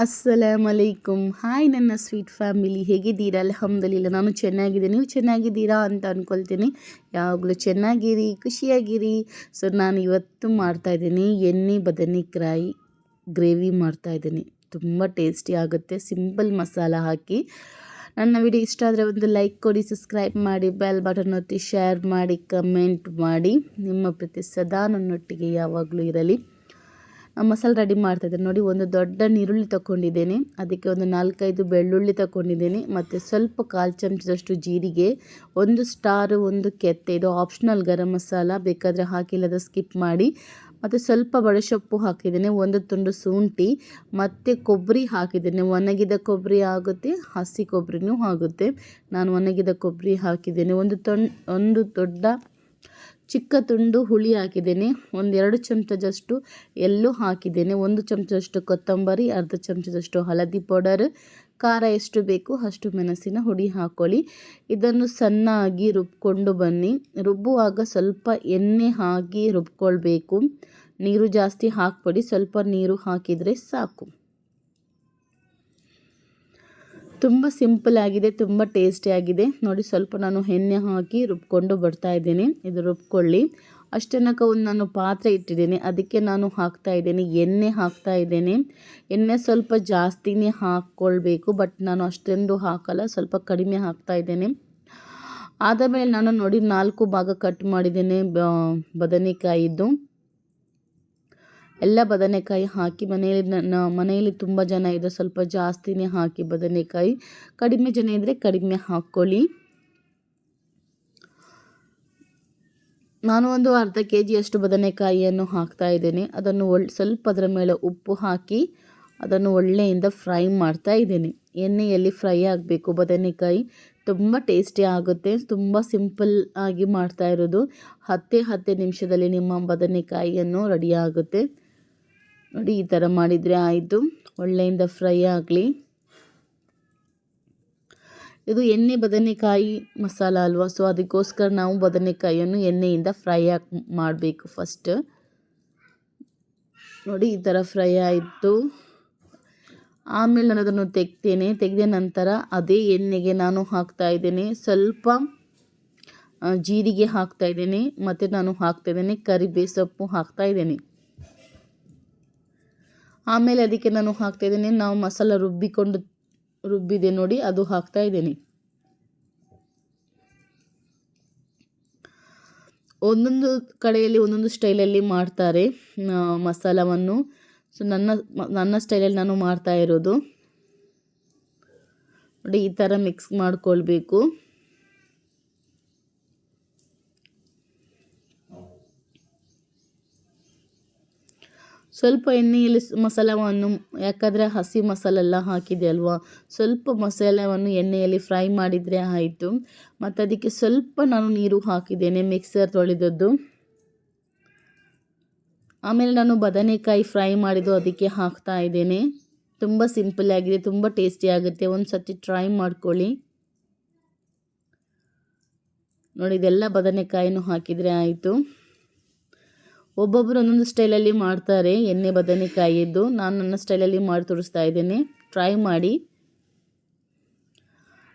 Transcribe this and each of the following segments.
ಅಸ್ಸಲಾಮಲೈಕುಮ್ hi ನನ್ನ sweet family ಹೇಗಿದ್ದೀರಾ? ಅಲ್ಹಮ್ದುಲಿಲ್ಲ ನಾನು ಚೆನ್ನಾಗಿದ್ದೀನಿ. ನೀವು ಚೆನ್ನಾಗಿದ್ದೀರಾ ಅಂತ ಅಂದ್ಕೊಳ್ತೀನಿ ಯಾವಾಗಲೂ ಚೆನ್ನಾಗಿರಿ, ಖುಷಿಯಾಗಿರಿ. ಸೊ ನಾನು ಇವತ್ತು ಮಾಡ್ತಾಯಿದ್ದೀನಿ ಎಣ್ಣೆ ಬದನೆಕಾಯಿ ಗ್ರೇವಿ ಮಾಡ್ತಾಯಿದ್ದೀನಿ ತುಂಬ ಟೇಸ್ಟಿ ಆಗುತ್ತೆ. ಸಿಂಪಲ್ ಮಸಾಲ ಹಾಕಿ. ನನ್ನ ವಿಡಿಯೋ ಇಷ್ಟ ಆದರೆ ಒಂದು ಲೈಕ್ ಕೊಡಿ ಸಬ್ಸ್ಕ್ರೈಬ್ ಮಾಡಿ ಬೆಲ್ ಬಟನ್ ಒತ್ತಿ ಶೇರ್ ಮಾಡಿ ಕಮೆಂಟ್ ಮಾಡಿ. ನಿಮ್ಮ ಪ್ರತಿ ಸದಾ ನನ್ನೊಟ್ಟಿಗೆ ಯಾವಾಗಲೂ ಇರಲಿ. ಮಸಾಲೆ ರೆಡಿ ಮಾಡ್ತಾಯಿದ್ದೇನೆ ನೋಡಿ, ಒಂದು ದೊಡ್ಡ ನೀರುಳ್ಳಿ ತಗೊಂಡಿದ್ದೇನೆ ಅದಕ್ಕೆ ಒಂದು ನಾಲ್ಕೈದು ಬೆಳ್ಳುಳ್ಳಿ ತಗೊಂಡಿದ್ದೇನೆ ಮತ್ತು ಸ್ವಲ್ಪ ಕಾಲು ಚಮಚದಷ್ಟು ಜೀರಿಗೆ, ಒಂದು ಸ್ಟಾರ್, ಒಂದು ಕೆತ್ತೆ. ಇದು ಆಪ್ಷನಲ್ ಗರಂ ಮಸಾಲ. ಬೇಕಾದರೆ ಹಾಕಿಲ್ಲದ ಸ್ಕಿಪ್ ಮಾಡಿ. ಮತ್ತು ಸ್ವಲ್ಪ ಬಡಸೊಪ್ಪು ಹಾಕಿದ್ದೇನೆ, ಒಂದು ತುಂಡು ಶುಂಠಿ. ಮತ್ತು ಕೊಬ್ಬರಿ ಹಾಕಿದ್ದೇನೆ. ಒಣಗಿದ ಕೊಬ್ಬರಿ ಆಗುತ್ತೆ, ಹಸಿ ಕೊಬ್ಬರಿನೂ ಆಗುತ್ತೆ. ನಾನು ಒಣಗಿದ ಕೊಬ್ಬರಿ ಹಾಕಿದ್ದೇನೆ. ಒಂದು ತೊಂಡ್ ಒಂದು ದೊಡ್ಡ ಚಿಕ್ಕ ತುಂಡು ಹುಳಿ ಹಾಕಿದ್ದೇನೆ. ಒಂದೆರಡು ಚಮಚದಷ್ಟು ಎಲ್ಲೂ ಹಾಕಿದ್ದೇನೆ. ಒಂದು ಚಮಚದಷ್ಟು ಕೊತ್ತಂಬರಿ, ಅರ್ಧ ಚಮಚದಷ್ಟು ಹಳದಿ ಪೌಡರ್, ಖಾರ ಎಷ್ಟು ಬೇಕು ಅಷ್ಟು ಮೆಣಸಿನ ಹುಡಿ ಹಾಕೊಳ್ಳಿ. ಇದನ್ನು ಸಣ್ಣಾಗಿ ರುಬ್ಕೊಂಡು ಬನ್ನಿ. ರುಬ್ಬುವಾಗ ಸ್ವಲ್ಪ ಎಣ್ಣೆ ಹಾಕಿ ರುಬ್ಕೊಳ್ಬೇಕು. ನೀರು ಜಾಸ್ತಿ ಹಾಕ್ಬೇಡಿ. ಸ್ವಲ್ಪ ನೀರು ಹಾಕಿದರೆ ಸಾಕು. ತುಂಬ ಸಿಂಪಲ್ ಆಗಿದೆ, ತುಂಬ ಟೇಸ್ಟಿಯಾಗಿದೆ ನೋಡಿ, ಸ್ವಲ್ಪ ನಾನು ಎಣ್ಣೆ ಹಾಕಿ ರುಬ್ಕೊಂಡು ಬರ್ತಾ ಇದ್ದೀನಿ. ಇದು ರುಬ್ಕೊಳ್ಳಿ. ಅಷ್ಟನಕ ಒಂದು ನಾನು ಪಾತ್ರೆ ಇಟ್ಟಿದ್ದೀನಿ. ಅದಕ್ಕೆ ನಾನು ಹಾಕ್ತಾ ಇದ್ದೀನಿ. ಎಣ್ಣೆ ಹಾಕ್ತಾ ಇದ್ದೇನೆ. ಎಣ್ಣೆ ಸ್ವಲ್ಪ ಜಾಸ್ತಿನೇ ಹಾಕ್ಕೊಳ್ಬೇಕು, ಬಟ್ ನಾನು ಅಷ್ಟೊಂದು ಹಾಕಲ್ಲ, ಸ್ವಲ್ಪ ಕಡಿಮೆ ಹಾಕ್ತಾ ಇದ್ದೇನೆ. ಆದಮೇಲೆ ನಾನು ನೋಡಿ, ನಾಲ್ಕು ಭಾಗ ಕಟ್ ಮಾಡಿದ್ದೇನೆ ಬದನೆಕಾಯಿದ್ದು. ಎಲ್ಲ ಬದನೆಕಾಯಿ ಹಾಕಿ ಮನೆಯಲ್ಲಿ ನನ್ನ ಮನೆಯಲ್ಲಿ ತುಂಬ ಜನ ಇದ್ದರೆ ಸ್ವಲ್ಪ ಜಾಸ್ತಿನೇ ಹಾಕಿ ಬದನೆಕಾಯಿ. ಕಡಿಮೆ ಜನ ಇದ್ದರೆ ಕಡಿಮೆ ಹಾಕ್ಕೊಳ್ಳಿ. ನಾನು ಒಂದು ಅರ್ಧ ಕೆ ಜಿಯಷ್ಟು ಬದನೆಕಾಯಿಯನ್ನು ಹಾಕ್ತಾ ಇದ್ದೇನೆ. ಅದನ್ನು ಒಳ್ಳೆ ಸ್ವಲ್ಪ ಅದರ ಮೇಲೆ ಉಪ್ಪು ಹಾಕಿ ಅದನ್ನು ಒಳ್ಳೆಯಿಂದ ಫ್ರೈ ಮಾಡ್ತಾ ಇದ್ದೇನೆ. ಎಣ್ಣೆಯಲ್ಲಿ ಫ್ರೈ ಆಗಬೇಕು ಬದನೆಕಾಯಿ. ತುಂಬ ಟೇಸ್ಟಿ ಆಗುತ್ತೆ. ತುಂಬ ಸಿಂಪಲ್ ಆಗಿ ಮಾಡ್ತಾ ಇರೋದು. ಹತ್ತೇ ಹತ್ತೇ ನಿಮಿಷದಲ್ಲಿ ನಿಮ್ಮ ಬದನೆಕಾಯಿಯನ್ನು ರೆಡಿ ಆಗುತ್ತೆ. ನೋಡಿ, ಈ ಥರ ಮಾಡಿದರೆ ಆಯಿತು. ಒಳ್ಳೆಯಿಂದ ಫ್ರೈ ಆಗಲಿ. ಇದು ಎಣ್ಣೆ ಬದನೆಕಾಯಿ ಮಸಾಲ ಅಲ್ವಾ? ಸೊ ಅದಕ್ಕೋಸ್ಕರ ನಾವು ಬದನೆಕಾಯಿಯನ್ನು ಎಣ್ಣೆಯಿಂದ ಫ್ರೈ ಹಾಕಿ ಮಾಡಬೇಕು ಫಸ್ಟ್ ನೋಡಿ, ಈ ಥರ ಫ್ರೈ ಆಯಿತು. ಆಮೇಲೆ ನಾನು ಅದನ್ನು ತೆಗ್ತೇನೆ. ತೆಗೆದ ನಂತರ ಅದೇ ಎಣ್ಣೆಗೆ ನಾನು ಹಾಕ್ತಾ ಇದ್ದೇನೆ. ಸ್ವಲ್ಪ ಜೀರಿಗೆ ಹಾಕ್ತಾ ಇದ್ದೇನೆ. ಮತ್ತು ನಾನು ಹಾಕ್ತಾ ಇದ್ದೇನೆ ಕರಿಬೇ ಸೊಪ್ಪು ಹಾಕ್ತಾ ಇದ್ದೇನೆ. ಆಮೇಲೆ ಅದಕ್ಕೆ ನಾನು ಹಾಕ್ತಾ ಇದ್ದೀನಿ. ನಾವು ಮಸಾಲ ರುಬ್ಬಿಕೊಂಡು ರುಬ್ಬಿದೆ ನೋಡಿ, ಅದು ಹಾಕ್ತಾ ಇದ್ದೀನಿ. ಒಂದೊಂದು ಕಡೆಯಲ್ಲಿ, ಒಂದೊಂದು ಸ್ಟೈಲಲ್ಲಿ ಮಾಡ್ತಾರೆ ಮಸಾಲವನ್ನು. ಸೊ ನನ್ನ ನನ್ನ ಸ್ಟೈಲಲ್ಲಿ ನಾನು ಮಾಡ್ತಾ ಇರೋದು. ನೋಡಿ, ಈ ಥರ ಮಿಕ್ಸ್ ಮಾಡ್ಕೊಳ್ಬೇಕು. ಸ್ವಲ್ಪ ಎಣ್ಣೆಯಲ್ಲಿ ಮಸಾಲವನ್ನು ಯಾಕಂದರೆ ಹಸಿ ಮಸಾಲೆಲ್ಲ ಹಾಕಿದೆ ಅಲ್ವಾ? ಸ್ವಲ್ಪ ಮಸಾಲವನ್ನು ಎಣ್ಣೆಯಲ್ಲಿ ಫ್ರೈ ಮಾಡಿದರೆ ಆಯಿತು. ಮತ್ತು ಅದಕ್ಕೆ ಸ್ವಲ್ಪ ನಾನು ನೀರು ಹಾಕಿದ್ದೇನೆ ಮಿಕ್ಸರ್ ತೊಳೆದದ್ದು. ಆಮೇಲೆ ನಾನು ಬದನೆಕಾಯಿ ಫ್ರೈ ಮಾಡಿದ್ದು ಅದಕ್ಕೆ ಹಾಕ್ತಾ ಇದ್ದೇನೆ. ತುಂಬ ಸಿಂಪಲ್ ಆಗಿದೆ, ತುಂಬ ಟೇಸ್ಟಿ ಆಗುತ್ತೆ. ಒಂದು ಸತಿ ಟ್ರೈ ಮಾಡ್ಕೊಳ್ಳಿ. ನೋಡಿ, ಇದೆಲ್ಲ ಬದನೆಕಾಯಿನೂ ಹಾಕಿದರೆ ಆಯಿತು. ಒಬ್ಬೊಬ್ಬರು ಒಂದೊಂದು ಸ್ಟೈಲಲ್ಲಿ ಮಾಡ್ತಾರೆ. ಎಣ್ಣೆ, ಬದನೆಕಾಯಿದ್ದು. ನಾನು ನನ್ನ ಸ್ಟೈಲಲ್ಲಿ ಮಾಡಿ ತೋರಿಸ್ತಾ ಇದ್ದೇನೆ. ಟ್ರೈ ಮಾಡಿ.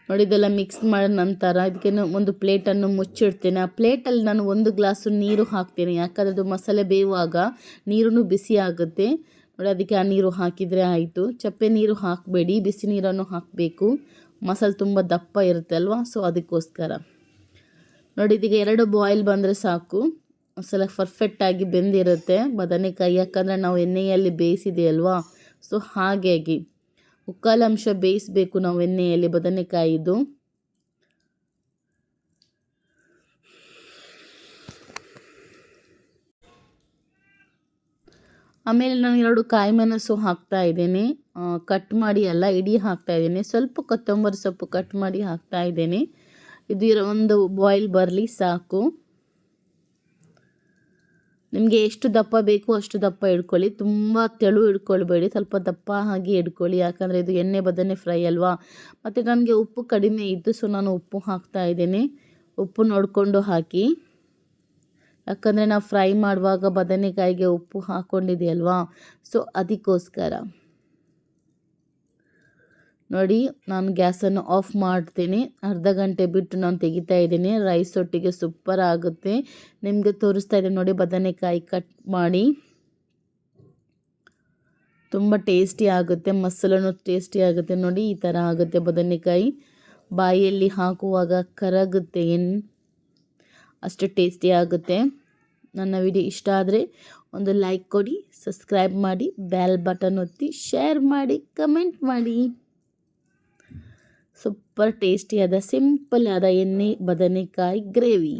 ನೋಡಿ, ಇದೆಲ್ಲ ಮಿಕ್ಸ್ ಮಾಡಿದ ನಂತರ ಇದಕ್ಕೆ ಒಂದು ಪ್ಲೇಟನ್ನು ಮುಚ್ಚಿಡ್ತೇನೆ. ಆ ಪ್ಲೇಟಲ್ಲಿ ನಾನು ಒಂದು ಗ್ಲಾಸು ನೀರು ಹಾಕ್ತೇನೆ. ಯಾಕಂದರೆ ಅದು ಮಸಾಲೆ ಬೇಯುವಾಗ ನೀರು ಬಿಸಿ ಆಗುತ್ತೆ. ನೋಡಿ, ಅದಕ್ಕೆ ಆ ನೀರು ಹಾಕಿದರೆ ಆಯಿತು. ಚಪ್ಪೆ ನೀರು ಹಾಕಬೇಡಿ. ಬಿಸಿ ನೀರನ್ನು ಹಾಕಬೇಕು. ಮಸಾಲೆ ತುಂಬ ದಪ್ಪ ಇರುತ್ತೆ ಅಲ್ವಾ? ಸೊ ಅದಕ್ಕೋಸ್ಕರ. ನೋಡಿ, ಇದೀಗ ಎರಡು ಬಾಯ್ಲ್ ಬಂದರೆ ಸಾಕು. ಮಸಾಲೆ ಪರ್ಫೆಕ್ಟಾಗಿ ಬೆಂದಿರುತ್ತೆ ಬದನೆಕಾಯಿ, ಯಾಕಂದರೆ ನಾವು ಎಣ್ಣೆಯಲ್ಲಿ ಬೇಯಿಸಿದೆ ಅಲ್ವಾ ಸೊ ಹಾಗಾಗಿ ಅಂಶ ಬೇಯಿಸಬೇಕು ನಾವು ಎಣ್ಣೆಯಲ್ಲಿ ಬದನೆಕಾಯಿದು. ಆಮೇಲೆ ನಾನು ಎರಡು ಕಾಯಿ ಮೆಣಸು ಹಾಕ್ತಾ ಇದ್ದೇನೆ. ಕಟ್ ಮಾಡಿ ಎಲ್ಲ ಇಡೀ ಹಾಕ್ತಾ ಇದ್ದೇನೆ. ಸ್ವಲ್ಪ ಕೊತ್ತಂಬರಿ ಸೊಪ್ಪು ಕಟ್ ಮಾಡಿ ಹಾಕ್ತಾ ಇದ್ದೇನೆ. ಇದು ಒಂದು ಬಾಯ್ಲ್ ಬರಲಿ ಸಾಕು. ನಿಮಗೆ ಎಷ್ಟು ದಪ್ಪ ಬೇಕು ಅಷ್ಟು ದಪ್ಪ ಇಡ್ಕೊಳ್ಳಿ. ತುಂಬ ತೆಳು ಹಿಡ್ಕೊಳ್ಬೇಡಿ ಸ್ವಲ್ಪ ದಪ್ಪ ಹಾಗೆ ಇಡ್ಕೊಳ್ಳಿ. ಯಾಕಂದರೆ ಇದು ಎಣ್ಣೆ ಬದನೆ ಫ್ರೈ ಅಲ್ವಾ? ಮತ್ತು ನನಗೆ ಉಪ್ಪು ಕಡಿಮೆ ಇದ್ದು ಸೊ ನಾನು ಉಪ್ಪು ಹಾಕ್ತಾ ಇದ್ದೇನೆ. ಉಪ್ಪು ನೋಡಿಕೊಂಡು ಹಾಕಿ. ಯಾಕಂದರೆ ನಾವು ಫ್ರೈ ಮಾಡುವಾಗ ಬದನೆಕಾಯಿಗೆ ಉಪ್ಪು ಹಾಕ್ಕೊಂಡಿದೆಯಲ್ವಾ ಸೊ, ಅದಕ್ಕೋಸ್ಕರ. ನೋಡಿ, ನಾನು ಗ್ಯಾಸನ್ನು ಆಫ್ ಮಾಡ್ತೀನಿ. ಅರ್ಧ ಗಂಟೆ ಬಿಟ್ಟು ನಾನು ತೆಗಿತಾ ಇದ್ದೀನಿ. ರೈಸ್ ಒಟ್ಟಿಗೆ ಸೂಪರ್ ಆಗುತ್ತೆ. ನಿಮಗೆ ತೋರಿಸ್ತಾ ಇದ್ದೀನಿ ನೋಡಿ, ಬದನೆಕಾಯಿ ಕಟ್ ಮಾಡಿ. ತುಂಬ ಟೇಸ್ಟಿ ಆಗುತ್ತೆ. ಮಸಲನ್ನು ಟೇಸ್ಟಿ ಆಗುತ್ತೆ ನೋಡಿ, ಈ ಥರ ಆಗುತ್ತೆ ಬದನೆಕಾಯಿ. ಬಾಯಲ್ಲಿ ಹಾಕುವಾಗ ಕರಗುತ್ತೆ ಏನು? ಅಷ್ಟು ಟೇಸ್ಟಿ ಆಗುತ್ತೆ. ನನ್ನ ವಿಡಿಯೋ ಇಷ್ಟ ಆದರೆ ಒಂದು ಲೈಕ್ ಕೊಡಿ ಸಬ್ಸ್ಕ್ರೈಬ್ ಮಾಡಿ ಬ್ಯಾಲ್ ಬಟನ್ ಒತ್ತಿ ಶೇರ್ ಮಾಡಿ ಕಮೆಂಟ್ ಮಾಡಿ. ಸೂಪರ್ ಟೇಸ್ಟಿ ಟೇಸ್ಟಿಯಾದ ಸಿಂಪಲ್ ಆದ ಎಣ್ಣೆ ಬದನೆಕಾಯಿ ಗ್ರೇವಿ.